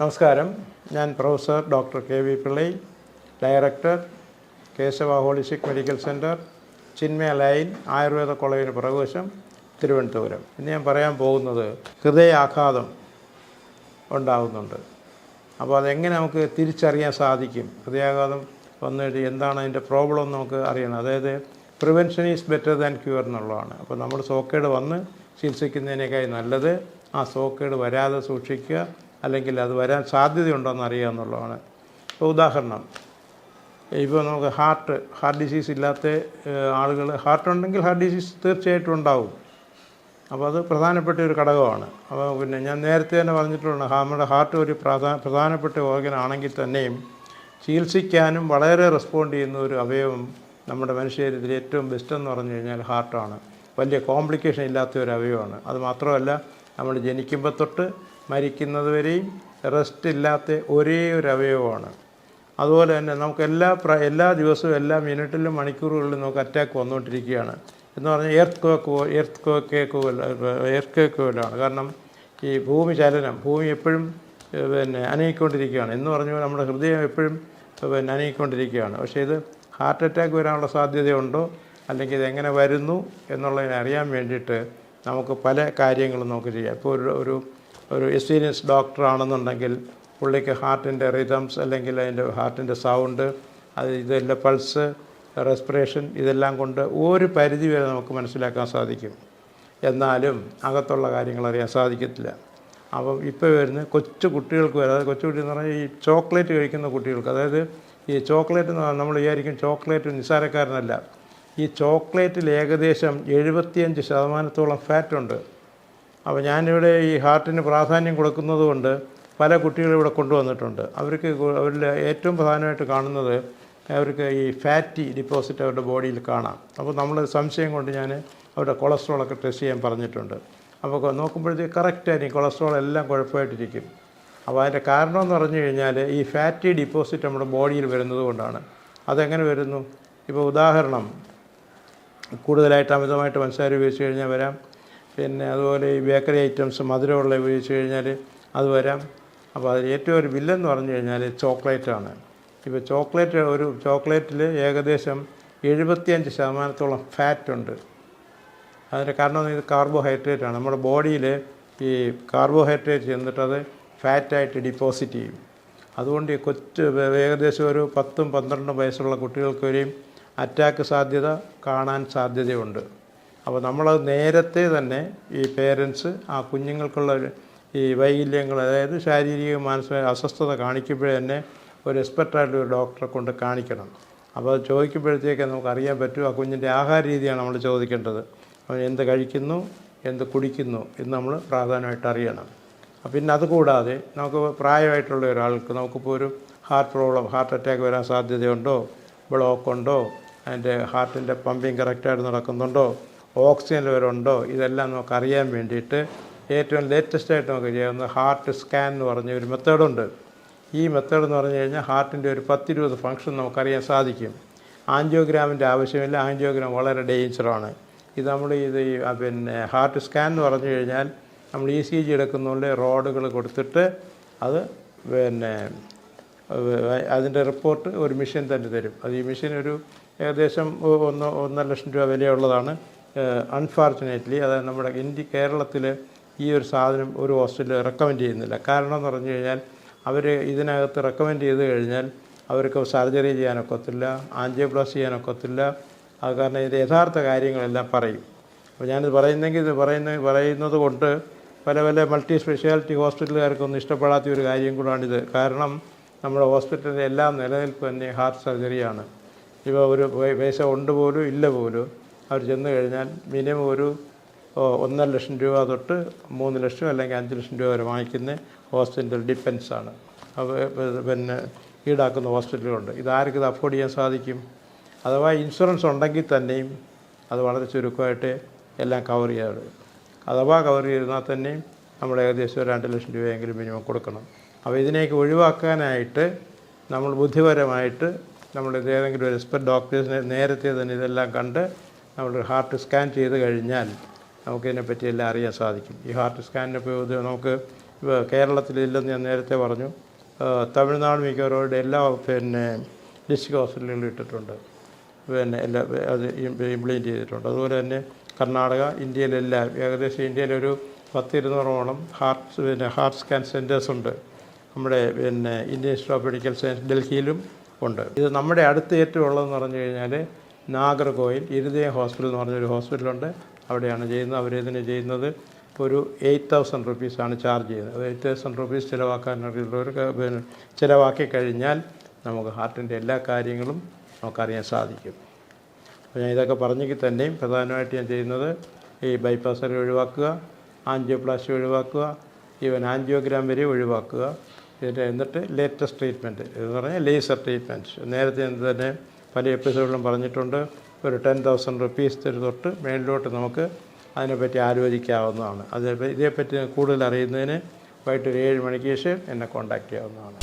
നമസ്കാരം. ഞാൻ professor doctor K V Pillai director Keshava holistic medical centre Chinmaya line Ayurveda കോളേജിന് പ്രകോശം തിരുവനന്തപുരം. ഇന്ന് ഞാൻ പറയാൻ പോകുന്നത് ഹൃദയാഘാതം ഉണ്ടാകുന്നുണ്ട് അപ്പോൾ അതെങ്ങനെ നമുക്ക് തിരിച്ചറിയാൻ സാധിക്കും? ഹൃദയാഘാതം വന്നിട്ട് എന്താണ് അതിന്റെ പ്രോബ്ലം എന്ന് നമുക്ക് അറിയണം. അതായത് prevention is better than cure എന്നുള്ളതാണ്. അപ്പോൾ നമ്മൾ സോക്കേട് വന്ന് ചികിത്സിക്കുന്നതിനേക്കായി നല്ലത് ആ സോക്കേട് വരാതെ സൂക്ഷിക്കുക അല്ലെങ്കിൽ അത് വരാൻ സാധ്യതയുണ്ടോയെന്ന് അറിയുക എന്നുള്ളതാണ്. ഇപ്പോൾ ഉദാഹരണം. ഇപ്പോൾ നമുക്ക് ഹാർട്ട് ഹാർട്ട് ഡിസീസ് ഇല്ലാത്ത ആളുകൾ ഹാർട്ട് ഉണ്ടെങ്കിൽ ഹാർട്ട് ഡിസീസ് തീർച്ചയായിട്ടും ഉണ്ടാവും. അപ്പോൾ അത് പ്രധാനപ്പെട്ട ഒരു ഘടകമാണ്. അപ്പോൾ പിന്നെ ഞാൻ നേരത്തെ തന്നെ പറഞ്ഞിട്ടുണ്ട് നമ്മുടെ ഹാർട്ട് ഒരു പ്രധാന പ്രധാനപ്പെട്ട ഓർഗൻ ആണെങ്കിൽ തന്നെയും ചികിത്സിക്കാനും വളരെ റെസ്പോണ്ട് ചെയ്യുന്ന ഒരു അവയവം നമ്മുടെ മനുഷ്യ ഏറ്റവും ബെസ്റ്റ് എന്ന് പറഞ്ഞു കഴിഞ്ഞാൽ ഹാർട്ടാണ് വലിയ കോംപ്ലിക്കേഷൻ ഇല്ലാത്ത ഒരു അവയവമാണ്. അത് മാത്രമല്ല നമ്മൾ ജനിക്കുമ്പോൾ തൊട്ട് മരിക്കുന്നത് വരെയും റെസ്റ്റ് ഇല്ലാത്ത ഒരേ ഒരു അവയവമാണ്. അതുപോലെ തന്നെ നമുക്ക് എല്ലാ എല്ലാ ദിവസവും എല്ലാ മിനിറ്റിലും മണിക്കൂറുകളിലും നമുക്ക് അറ്റാക്ക് വന്നുകൊണ്ടിരിക്കുകയാണ്. എന്ന് പറഞ്ഞാൽ എർത്ത് കോക്ക് എർത്ത് പോലെ എർത്ത് കേക്ക് പോലാണ് കാരണം ഈ ഭൂമി ചലനം ഭൂമി എപ്പോഴും പിന്നെ അനങ്ങിക്കൊണ്ടിരിക്കുകയാണ്. എന്ന് പറഞ്ഞു നമ്മുടെ ഹൃദയം എപ്പോഴും പിന്നെ അനങ്ങിക്കൊണ്ടിരിക്കുകയാണ്. പക്ഷേ ഇത് ഹാർട്ട് അറ്റാക്ക് വരാനുള്ള സാധ്യതയുണ്ടോ? അല്ലെങ്കിൽ എങ്ങനെ വരുന്നു? എന്നുള്ളതിനെ അറിയാൻ വേണ്ടിയിട്ട് നമുക്ക് പല കാര്യങ്ങളും നമുക്ക് ചെയ്യാം. ഇപ്പോൾ ഒരു ഒരു ഒരു എക്സ്പീരിയൻസ് ഡോക്ടർ ആണെന്നുണ്ടെങ്കിൽ പുള്ളിക്ക് ഹാർട്ടിന്റെ റിതംസ് അല്ലെങ്കിൽ അതിന്റെ ഹാർട്ടിന്റെ സൗണ്ട് അത് ഇതെല്ലാം പൾസ് റെസ്പിറേഷൻ ഇതെല്ലാം കൊണ്ട് ഒരു പരിധി വരെ നമുക്ക് മനസ്സിലാക്കാൻ സാധിക്കും. എന്നാലും അകത്തുള്ള കാര്യങ്ങൾ അറിയാൻ സാധിക്കത്തില്ല. അപ്പം ഇപ്പോൾ വരുന്ന കൊച്ചു കുട്ടികൾക്ക് വരെ അതായത് കൊച്ചു കുട്ടി എന്ന് പറഞ്ഞാൽ ഈ ചോക്ലേറ്റ് കഴിക്കുന്ന കുട്ടികൾക്ക് അതായത് ഈ ചോക്ലേറ്റ് എന്ന് നമ്മൾ വിചാരിക്കും ചോക്ലേറ്റ് നിസ്സാരക്കാരനല്ല. ഈ ചോക്ലേറ്റിൽ ഏകദേശം എഴുപത്തിയഞ്ച് ശതമാനത്തോളം ഫാറ്റ് ഉണ്ട്. അപ്പോൾ ഞാനിവിടെ ഈ ഹാർട്ടിന് പ്രാധാന്യം കൊടുക്കുന്നത് കൊണ്ട് പല കുട്ടികളും ഇവിടെ കൊണ്ടുവന്നിട്ടുണ്ട്. അവർക്ക് അവരിൽ ഏറ്റവും പ്രധാനമായിട്ട് കാണുന്നത് അവർക്ക് ഈ ഫാറ്റി ഡിപ്പോസിറ്റ് അവരുടെ ബോഡിയിൽ കാണാം. അപ്പോൾ നമ്മൾ സംശയം കൊണ്ട് ഞാൻ അവരുടെ കൊളസ്ട്രോളൊക്കെ ടെസ്റ്റ് ചെയ്യാൻ പറഞ്ഞിട്ടുണ്ട്. അപ്പോൾ നോക്കുമ്പോഴത്തേക്ക് കറക്റ്റായിരിക്കും കൊളസ്ട്രോൾ എല്ലാം കുഴപ്പമായിട്ടിരിക്കും. അപ്പോൾ അതിന്റെ കാരണം എന്ന് പറഞ്ഞു കഴിഞ്ഞാൽ ഈ ഫാറ്റി ഡിപ്പോസിറ്റ് നമ്മുടെ ബോഡിയിൽ വരുന്നത് കൊണ്ടാണ്. അതെങ്ങനെ വരുന്നു? ഇപ്പോൾ ഉദാഹരണം കൂടുതലായിട്ട് അമിതമായിട്ട് പഞ്ചസാര ഉപയോഗിച്ച് കഴിഞ്ഞാൽ വരാം. പിന്നെ അതുപോലെ ഈ ബേക്കറി ഐറ്റംസ് മധുരമുള്ള ഉപയോഗിച്ച് കഴിഞ്ഞാൽ അത് വരാം. അപ്പോൾ അതിൽ ഏറ്റവും ഒരു വില്ലെന്ന് പറഞ്ഞു കഴിഞ്ഞാൽ ചോക്ലേറ്റാണ് ഇപ്പോൾ ചോക്ലേറ്റ് ഒരു ചോക്ലേറ്റിൽ ഏകദേശം എഴുപത്തിയഞ്ച് ശതമാനത്തോളം ഫാറ്റ് ഉണ്ട്. അതിന്റെ കാരണം ഇത് കാർബോഹൈഡ്രേറ്റ് ആണ്. നമ്മുടെ ബോഡിയിൽ ഈ കാർബോഹൈഡ്രേറ്റ് ചെന്നിട്ട് അത് ഫാറ്റായിട്ട് ഡിപ്പോസിറ്റ് ചെയ്യും. അതുകൊണ്ട് ഈ കൊച്ചു ഏകദേശം ഒരു പത്തും പന്ത്രണ്ടും വയസ്സുള്ള കുട്ടികൾക്ക് വരെയും അറ്റാക്ക് സാധ്യത കാണാൻ സാധ്യതയുണ്ട്. അപ്പോൾ നമ്മൾ നേരത്തെ തന്നെ ഈ പേരൻസ് ആ കുഞ്ഞുങ്ങൾക്കുള്ള ഈ വൈകല്യങ്ങൾ അതായത് ശാരീരിക മാനസിക അസ്വസ്ഥത കാണിക്കുമ്പോഴേ തന്നെ ഒരു എക്സ്പെർട്ടായിട്ടുള്ള ഒരു ഡോക്ടറെ കൊണ്ട് കാണിക്കണം. അപ്പോൾ അത് ചോദിക്കുമ്പോഴത്തേക്ക് നമുക്ക് അറിയാൻ പറ്റും ആ കുഞ്ഞിന്റെ ആഹാര രീതിയാണ് നമ്മൾ ചോദിക്കേണ്ടത്. അവൻ എന്ത് കഴിക്കുന്നു എന്ത് കുടിക്കുന്നു എന്ന് നമ്മൾ പ്രാധാന്യമായിട്ട് അറിയണം. പിന്നെ അതുകൂടാതെ നമുക്ക് പ്രായമായിട്ടുള്ള ഒരാൾക്ക് നമുക്കിപ്പോൾ ഒരു ഹാർട്ട് പ്രോബ്ലം ഹാർട്ട് അറ്റാക്ക് വരാൻ സാധ്യതയുണ്ടോ ബ്ലോക്ക് ഉണ്ടോ അതിന്റെ ഹാർട്ടിന്റെ പമ്പിങ് കറക്റ്റായിട്ട് നടക്കുന്നുണ്ടോ ഓക്സിജൻ ലെവലുണ്ടോ ഇതെല്ലാം നമുക്ക് അറിയാൻ വേണ്ടിയിട്ട് ഏറ്റവും ലേറ്റസ്റ്റ് ആയിട്ട് നമുക്ക് ചെയ്യാവുന്ന ഹാർട്ട് സ്കാൻ എന്ന് പറഞ്ഞ ഒരു മെത്തേഡുണ്ട് ഈ മെത്തേഡ് എന്ന് പറഞ്ഞു കഴിഞ്ഞാൽ ഹാർട്ടിന്റെ ഒരു പത്തിരുപത് ഫംഗ്ഷൻ നമുക്കറിയാൻ സാധിക്കും. ആൻജിയോഗ്രാമിന്റെ ആവശ്യമില്ല. ആൻജിയോഗ്രാം വളരെ ഡേഞ്ചറാണ് ഇത് നമ്മൾ ഇത് പിന്നെ ഹാർട്ട് സ്കാൻ എന്ന് പറഞ്ഞു കഴിഞ്ഞാൽ നമ്മൾ ഇ സി ജി എടുക്കുന്നതുകൊണ്ട് റോഡുകൾ കൊടുത്തിട്ട് അത് പിന്നെ അതിന്റെ റിപ്പോർട്ട് ഒരു മെഷീൻ തന്നെ തരും. അത് ഈ മെഷീൻ ഒരു ഏകദേശം ഒന്ന് ഒന്നര ലക്ഷം രൂപ വിലയുള്ളതാണ്. അൺഫോർച്ചുനേറ്റ്ലി അതായത് നമ്മുടെ ഇന്ത്യ കേരളത്തിൽ ഈ ഒരു സാധനം ഒരു ഹോസ്റ്റലിൽ റെക്കമെൻഡ് ചെയ്യുന്നില്ല. കാരണം എന്ന് പറഞ്ഞു കഴിഞ്ഞാൽ അവർ ഇതിനകത്ത് റെക്കമെൻഡ് ചെയ്ത് കഴിഞ്ഞാൽ അവർക്ക് സർജറി ചെയ്യാനൊക്കത്തില്ല പ്ലസ് ചെയ്യാനൊക്കത്തില്ല. അത് കാരണം ഇത് യഥാർത്ഥ കാര്യങ്ങളെല്ലാം പറയും. അപ്പോൾ ഞാനിത് പറയുന്നെങ്കിൽ ഇത് പറയുന്ന പറയുന്നത് കൊണ്ട് പല പല മൾട്ടി സ്പെഷ്യാലിറ്റി ഹോസ്പിറ്റലുകാർക്കൊന്നും ഇഷ്ടപ്പെടാത്ത ഒരു കാര്യം കൂടാണിത്. കാരണം നമ്മുടെ ഹോസ്പിറ്റലിന്റെ എല്ലാം നിലനിൽപ്പ് തന്നെ ഹാർട്ട് സർജറിയാണ് ഇപ്പോൾ ഒരു പൈസ ഉണ്ട് പോലും ഇല്ല പോലും. അവർ ചെന്ന് കഴിഞ്ഞാൽ മിനിമം ഒരു ഒന്നര ലക്ഷം രൂപ തൊട്ട് മൂന്ന് ലക്ഷം അല്ലെങ്കിൽ അഞ്ച് ലക്ഷം രൂപ വരെ വാങ്ങിക്കുന്ന ഹോസ്പിറ്റൽ ഡിപ്പെൻസാണ് പിന്നെ ഈടാക്കുന്ന ഹോസ്പിറ്റലുകളുണ്ട്. ഇതാർക്ക് ഇത് അഫോർഡ് ചെയ്യാൻ സാധിക്കും? അഥവാ ഇൻഷുറൻസ് ഉണ്ടെങ്കിൽ തന്നെയും അത് വളരെ ചുരുക്കമായിട്ട് എല്ലാം കവർ ചെയ്യാറ് അഥവാ കവർ ചെയ്തിരുന്നാൽ തന്നെയും നമ്മൾ ഏകദേശം രണ്ട് ലക്ഷം രൂപയെങ്കിലും മിനിമം കൊടുക്കണം. അപ്പോൾ ഇതിനെയൊക്കെ ഒഴിവാക്കാനായിട്ട് നമ്മൾ ബുദ്ധിപരമായിട്ട് നമ്മൾ ഏതെങ്കിലും ഒരു എക്സ്പെർട്ട് ഡോക്ടേഴ്സിനെ നേരത്തെ തന്നെ ഇതെല്ലാം കണ്ട് നമ്മൾ ഹാർട്ട് സ്കാൻ ചെയ്ത് കഴിഞ്ഞാൽ നമുക്കിതിനെപ്പറ്റി എല്ലാം അറിയാൻ സാധിക്കും. ഈ ഹാർട്ട് സ്കാനിനെ ഇത് നമുക്ക് കേരളത്തിലില്ലെന്ന് ഞാൻ നേരത്തെ പറഞ്ഞു. തമിഴ്നാട് മിക്കവാറും എല്ലാ പിന്നെ ഡിസ്ട്രിക്ട് ഹോസ്പിറ്റലുകളിൽ ഇട്ടിട്ടുണ്ട്. പിന്നെ എല്ലാ അത് ഇംപ്ലിമെന്റ് ചെയ്തിട്ടുണ്ട്. അതുപോലെ തന്നെ കർണാടക ഇന്ത്യയിലെല്ലാം ഏകദേശം ഇന്ത്യയിലൊരു പത്തിരുന്നൂറോളം ഹാർട്ട് പിന്നെ ഹാർട്ട് സ്കാൻ സെന്റേഴ്സ് ഉണ്ട്. നമ്മുടെ പിന്നെ Indian institute of medical science ഡൽഹിയിലും ഉണ്ട്. ഇത് നമ്മുടെ അടുത്ത് ഏറ്റവും ഉള്ളതെന്ന് പറഞ്ഞു കഴിഞ്ഞാൽ നാഗർകോയിൽ ഇരുദയ ഹോസ്പിറ്റൽ എന്ന് പറഞ്ഞൊരു ഹോസ്പിറ്റലുണ്ട്. അവിടെയാണ് ചെയ്യുന്നത്. അവരിതിന് ചെയ്യുന്നത് ഒരു എയ്റ്റ് തൗസൻഡ് റുപ്പീസാണ് ചാർജ് ചെയ്യുന്നത്. എയ്റ്റ് തൗസൻഡ് റുപ്പീസ് ചിലവാക്കാനുള്ളവർക്ക് പിന്നെ ചിലവാക്കി കഴിഞ്ഞാൽ നമുക്ക് ഹാർട്ടിന്റെ എല്ലാ കാര്യങ്ങളും നമുക്കറിയാൻ സാധിക്കും. അപ്പോൾ ഞാൻ ഇതൊക്കെ പറഞ്ഞെങ്കിൽ തന്നെയും പ്രധാനമായിട്ട് ഞാൻ ചെയ്യുന്നത് ഈ ബൈപ്പാസ് സർജറി ഒഴിവാക്കുക ആൻജിയോപ്ലാസ്റ്റി ഒഴിവാക്കുക ഈവൻ ആൻജിയോഗ്രാം വരെ ഒഴിവാക്കുക. എന്നിട്ട് ലേറ്റസ്റ്റ് ട്രീറ്റ്മെന്റ് എന്ന് പറഞ്ഞാൽ ലേസർ ട്രീറ്റ്മെന്റ്. നേരത്തെ തന്നെ പല എപ്പിസോഡിലും പറഞ്ഞിട്ടുണ്ട് ഒരു ടെൻ തൗസൻഡ് റുപ്പീസ് തൊട്ട് മേളിലോട്ട് നമുക്ക് അതിനെപ്പറ്റി ആലോചിക്കാവുന്നതാണ്. അതേപ്പറ്റി ഇതേപ്പറ്റി കൂടുതൽ അറിയുന്നതിന് വൈകിട്ട് ഒരു ഏഴ് മണിക്ക് ശേഷം എന്നെ കോൺടാക്റ്റ് ചെയ്യാവുന്നതാണ്.